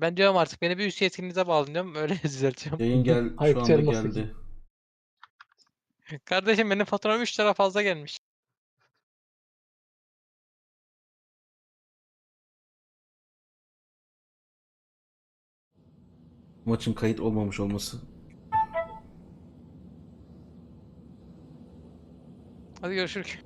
Ben diyorum artık beni bir üst yetkinize bağlayın diyorum. Öyle düzeltiyorum. Yayın gel şu anda sayılmaz geldi. Kardeşim benim faturam 3 lira fazla gelmiş. Maçın kayıt olmamış olması. Hadi görüşürüz.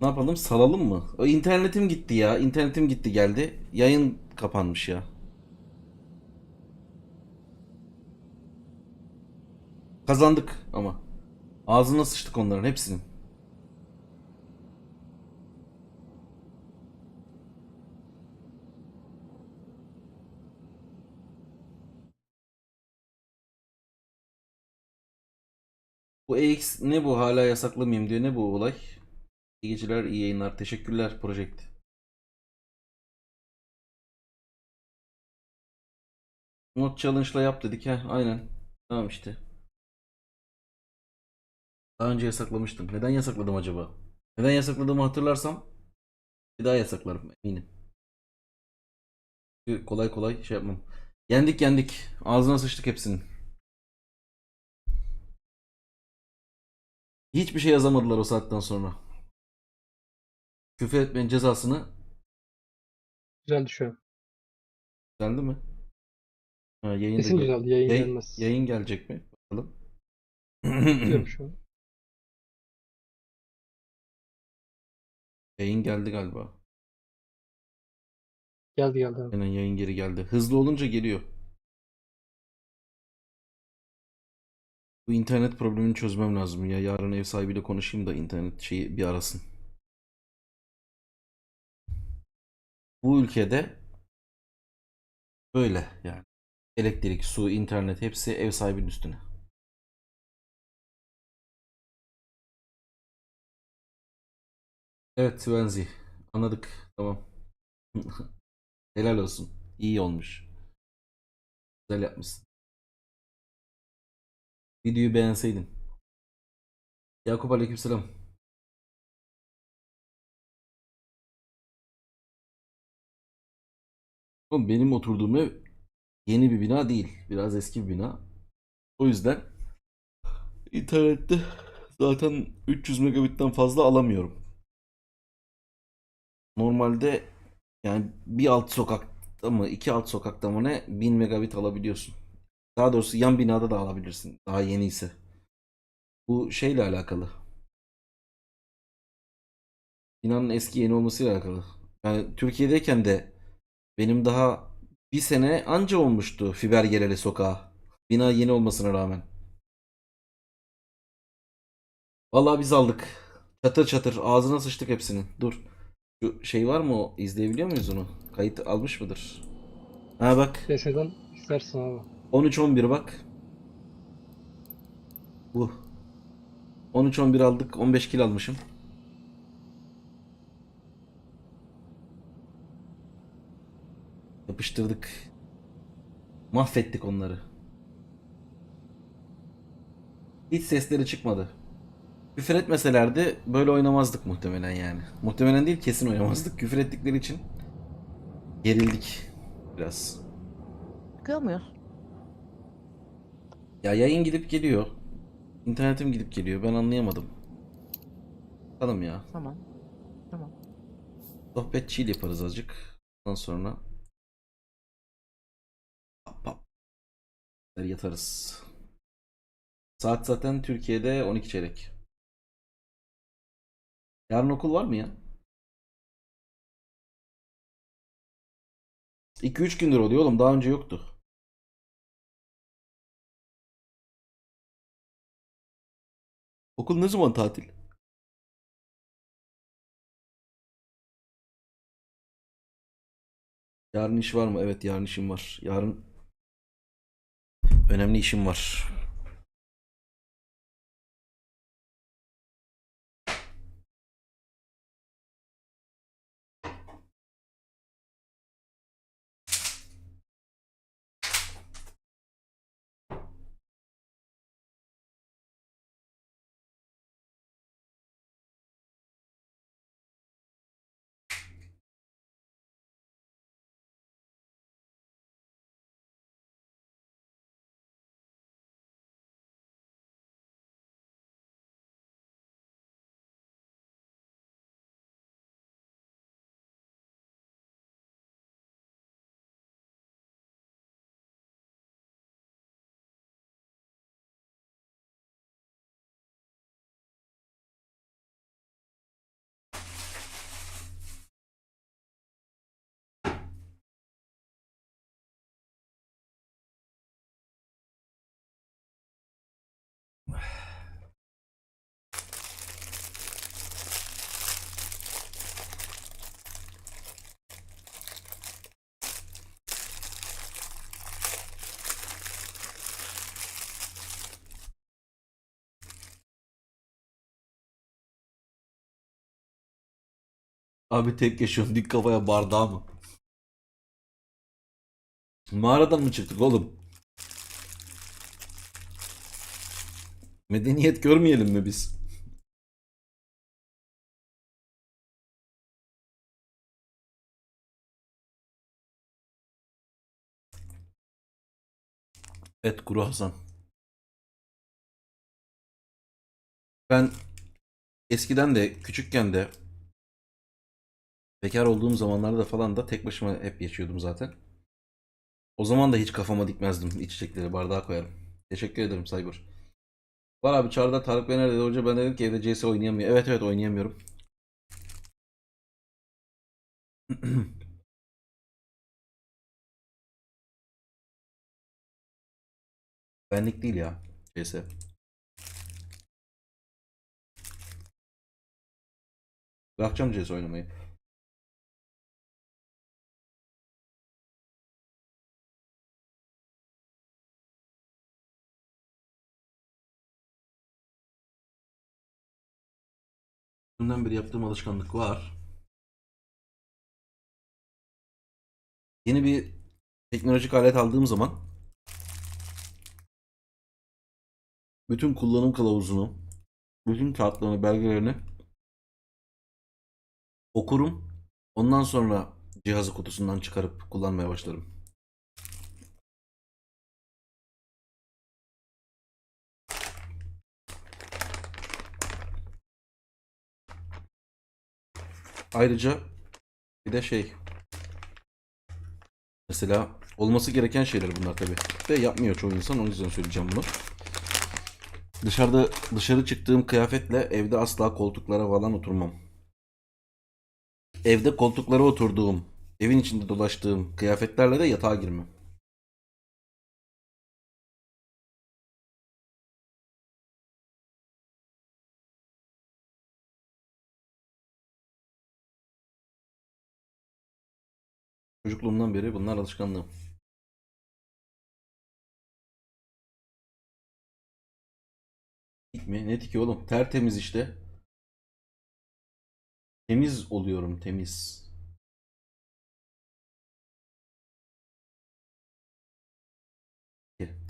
Ne yapalım? Salalım mı? O internetim gitti ya. İnternetim gitti geldi. Yayın kapanmış ya. Kazandık ama. Ağzına sıçtık onların hepsinin. Bu EX ne bu hala yasaklamayayım diyor. Ne bu olay? İyi geceler, iyi yayınlar. Teşekkürler Project. Not challenge'la yap dedik ha. Aynen. Tamam işte. Daha önce yasaklamıştım. Neden yasakladım acaba? Neden yasakladığımı hatırlarsam bir daha yasaklarım eminim. Kolay kolay şey yapmam. Yendik yendik. Ağzına sıçtık hepsinin. Hiçbir şey yazamadılar o saatten sonra. Küfür etmenin cezasını Güzeldi şu an. geldi mi? Ha, yayın da Kesin gel- güzeldi. Yayın Yayın- gelmez. yayın gelecek mi? Bakalım. Biliyorum şu an. yayın geldi galiba. Geldi geldi. abi. Aynen yayın geri geldi. Hızlı olunca geliyor. Bu internet problemini çözmem lazım ya. Yarın ev sahibiyle konuşayım da internet şeyi bir arasın. Bu ülkede böyle yani. Elektrik, su, internet hepsi ev sahibinin üstüne. Evet Svenzi. Anladık. Tamam. Helal olsun. İyi olmuş. Güzel yapmışsın. Videoyu beğenseydin. Yakup aleykümselam. Oğlum benim oturduğum ev yeni bir bina değil. Biraz eski bir bina. O yüzden internette zaten 300 megabitten fazla alamıyorum. Normalde yani bir alt sokakta mı iki alt sokakta mı ne 1000 megabit alabiliyorsun. Daha doğrusu yan binada da alabilirsin. Daha yeni ise. Bu şeyle alakalı. Binanın eski yeni olmasıyla alakalı. Yani Türkiye'deyken de benim daha bir sene anca olmuştu fiber geleli sokağa. Bina yeni olmasına rağmen. Vallahi biz aldık. Çatır çatır ağzına sıçtık hepsinin. Dur. Şu şey var mı o? İzleyebiliyor muyuz onu? Kayıt almış mıdır? Ha bak. CS'den istersin abi. 13-11 bak. Bu. 13-11 aldık. 15 kil almışım. Yapıştırdık. Mahvettik onları. Hiç sesleri çıkmadı. Küfür etmeselerdi böyle oynamazdık muhtemelen yani. Muhtemelen değil kesin oynamazdık. Küfür ettikleri için gerildik biraz. Muyuz? Ya yayın gidip geliyor. İnternetim gidip geliyor. Ben anlayamadım. Bakalım ya. Tamam. Tamam. Sohbet chill yaparız azıcık. Ondan sonra Pap pap. yatarız. Saat zaten Türkiye'de 12 çeyrek. Yarın okul var mı ya? 2-3 gündür oluyor oğlum. Daha önce yoktu. Okul ne zaman tatil? Yarın iş var mı? Evet yarın işim var. Yarın önemli işim var. Abi tek yaşıyorsun dik kafaya bardağı mı? Mağaradan mı çıktık oğlum? Medeniyet görmeyelim mi biz? Et kuru Hasan. Ben eskiden de küçükken de bekar olduğum zamanlarda falan da tek başıma hep yaşıyordum zaten. O zaman da hiç kafama dikmezdim içecekleri bardağa koyarım. Teşekkür ederim Cyber. Var abi çağrıda Tarık Bey nerede hoca ben dedim ki evde CS oynayamıyor. Evet evet oynayamıyorum. Benlik değil ya CS. Bırakacağım CS oynamayı. Bundan beri yaptığım alışkanlık var. Yeni bir teknolojik alet aldığım zaman bütün kullanım kılavuzunu, bütün kağıtlarını, belgelerini okurum. Ondan sonra cihazı kutusundan çıkarıp kullanmaya başlarım. Ayrıca bir de şey mesela olması gereken şeyler bunlar tabi. De yapmıyor çoğu insan o yüzden söyleyeceğim bunu. Dışarıda dışarı çıktığım kıyafetle evde asla koltuklara falan oturmam. Evde koltuklara oturduğum, evin içinde dolaştığım kıyafetlerle de yatağa girmem. Çocukluğumdan beri bunlar alışkanlığım. Tik mi? Ne tiki oğlum? Tertemiz işte. Temiz oluyorum, temiz.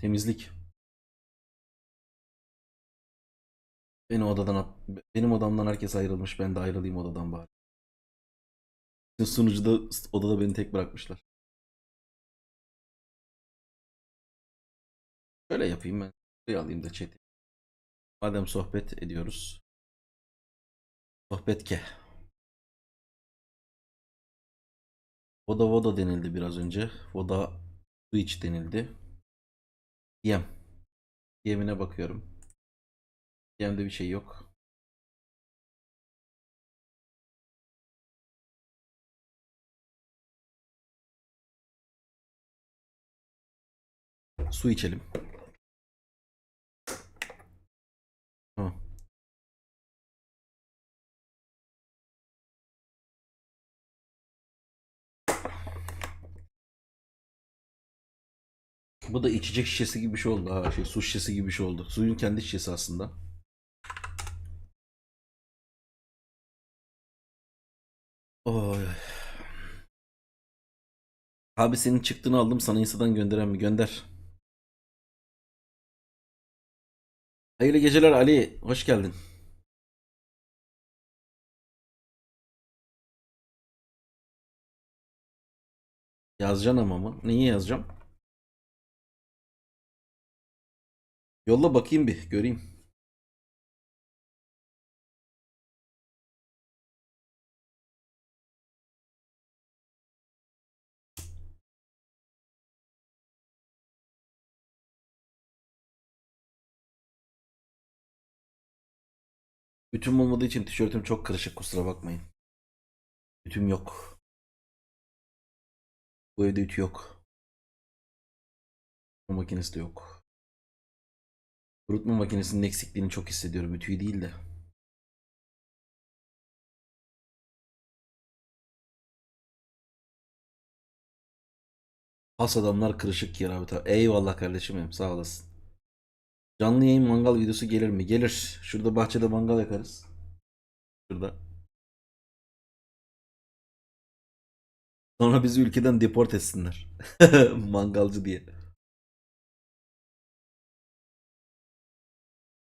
Temizlik. Beni odadan benim odamdan herkes ayrılmış. Ben de ayrılayım odadan bari. Sunucuda odada beni tek bırakmışlar. Şöyle yapayım ben. Şuraya alayım da chat'i. Madem sohbet ediyoruz. Sohbet ke. Voda Voda denildi biraz önce. Voda Twitch denildi. Yem. Yemine bakıyorum. Yemde bir şey yok. Su içelim. Bu da içecek şişesi gibi bir şey oldu. Ha, şey su şişesi gibi bir şey oldu. Suyun kendi şişesi aslında. Oy. Abi senin çıktığını aldım sana Insta'dan gönderen mi? Gönder. Hayırlı geceler Ali. Hoş geldin. Yazacaksın ama mı? Neyi yazacağım? Yolla bakayım bir göreyim. Ütüm olmadığı için tişörtüm çok kırışık kusura bakmayın. Ütüm yok. Bu evde ütü yok. Bu makinesi de yok. Kurutma makinesinin eksikliğini çok hissediyorum. Ütüyü değil de. Has adamlar kırışık yer abi. Eyvallah kardeşim benim sağ olasın. Canlı yayın mangal videosu gelir mi? Gelir. Şurada bahçede mangal yakarız. Şurada. Sonra bizi ülkeden deport etsinler. Mangalcı diye.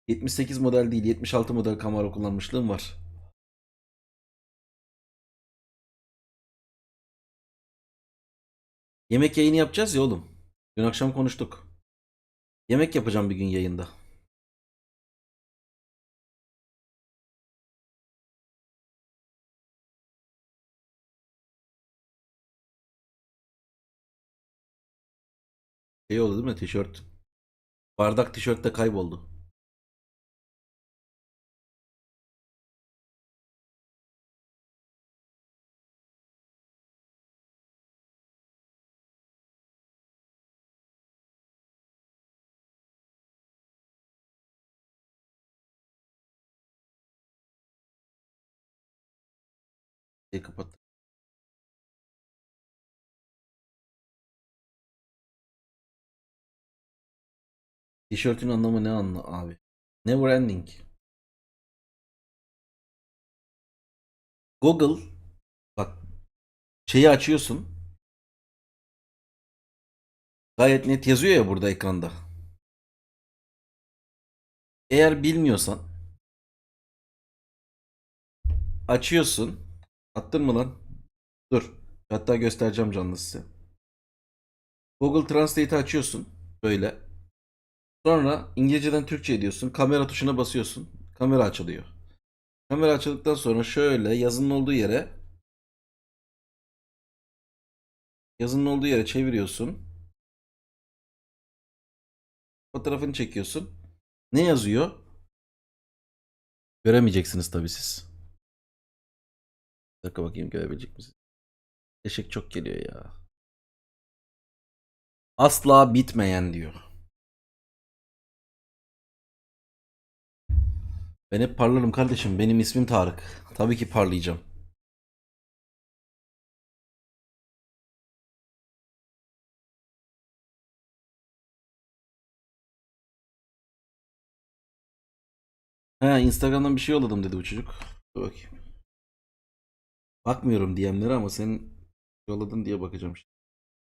78 model değil 76 model Camaro kullanmışlığım var. Yemek yayını yapacağız ya oğlum. Dün akşam konuştuk. Yemek yapacağım bir gün yayında. Şey oldu değil mi tişört? Bardak tişört de kayboldu. Şey kapat. Tişörtün anlamı ne anla abi? Never ending. Google bak şeyi açıyorsun. Gayet net yazıyor ya burada ekranda. Eğer bilmiyorsan açıyorsun. Attın mı lan? Dur. Hatta göstereceğim canlı size. Google Translate'i açıyorsun. Böyle. Sonra İngilizceden Türkçe ediyorsun. Kamera tuşuna basıyorsun. Kamera açılıyor. Kamera açıldıktan sonra şöyle yazının olduğu yere yazının olduğu yere çeviriyorsun. Fotoğrafını çekiyorsun. Ne yazıyor? Göremeyeceksiniz tabii siz. Dakika bakayım görebilecek misiniz? Eşek çok geliyor ya. Asla bitmeyen diyor. Ben hep parlarım kardeşim. Benim ismim Tarık. Tabii ki parlayacağım. He Instagram'dan bir şey yolladım dedi bu çocuk. Dur bakayım. Bakmıyorum DM'lere ama senin yolladın diye bakacağım.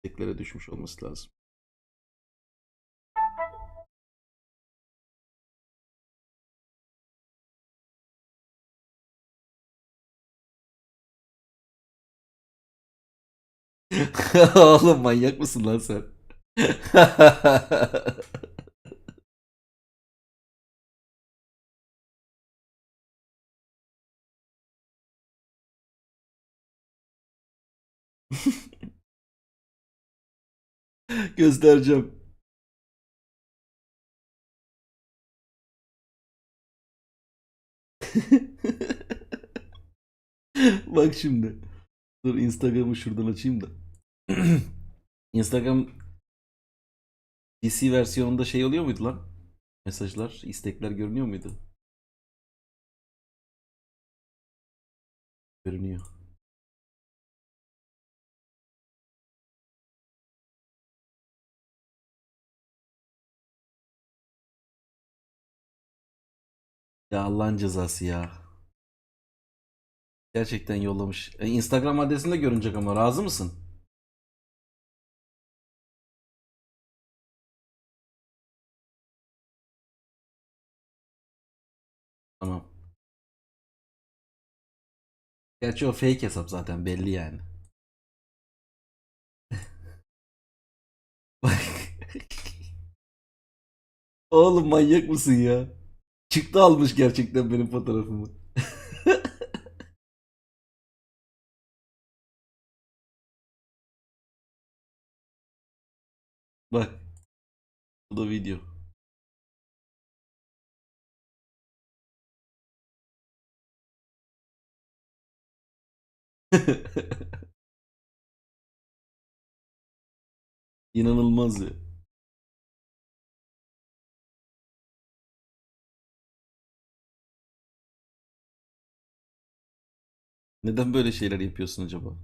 Teklere düşmüş olması lazım. Oğlum manyak mısın lan sen? Göstereceğim. Bak şimdi. Dur Instagram'ı şuradan açayım da. Instagram PC versiyonunda şey oluyor muydu lan? Mesajlar, istekler görünüyor muydu? Görünüyor. Ya Allah'ın cezası ya. Gerçekten yollamış. E, Instagram adresinde görünecek ama razı mısın? Tamam. Gerçi o fake hesap zaten belli yani. Oğlum manyak mısın ya? Çıktı almış gerçekten benim fotoğrafımı. Bak. Bu da video. İnanılmaz ya. Neden böyle şeyler yapıyorsun acaba?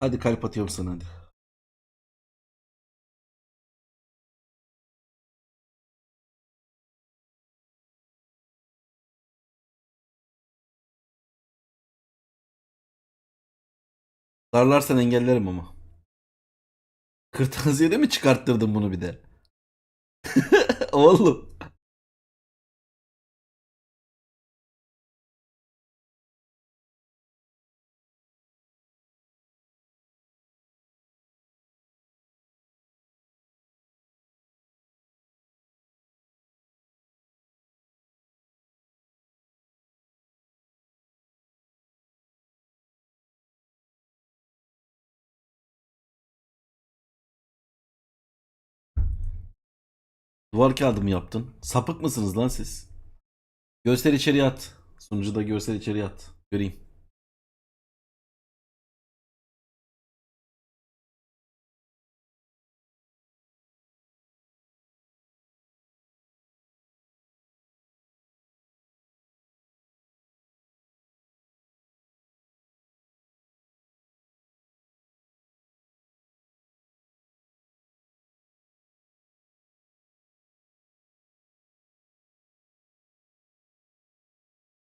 Hadi kalp atıyorum sana hadi. Darlarsan engellerim ama. Kırtasiyede mi çıkarttırdın bunu bir de? Oğlum. Duvar kağıdı mı yaptın? Sapık mısınız lan siz? Göster içeri at. Sunucuda göster içeri at. Göreyim.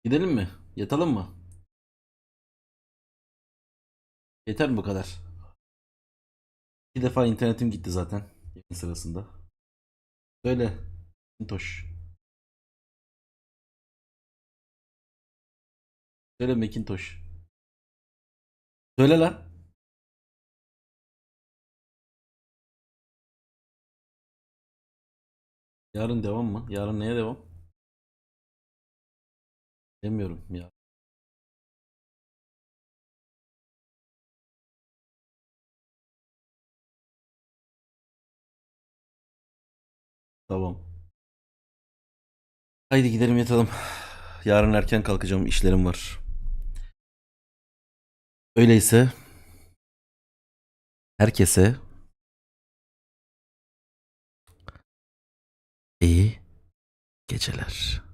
Gidelim mi? Yatalım mı? Yeter mi bu kadar? Bir defa internetim gitti zaten yayın sırasında. Söyle. Macintosh. Söyle Macintosh. Söyle lan. Yarın devam mı? Yarın neye devam? Demiyorum ya. Tamam. Haydi gidelim yatalım. Yarın erken kalkacağım. işlerim var. Öyleyse herkese iyi geceler.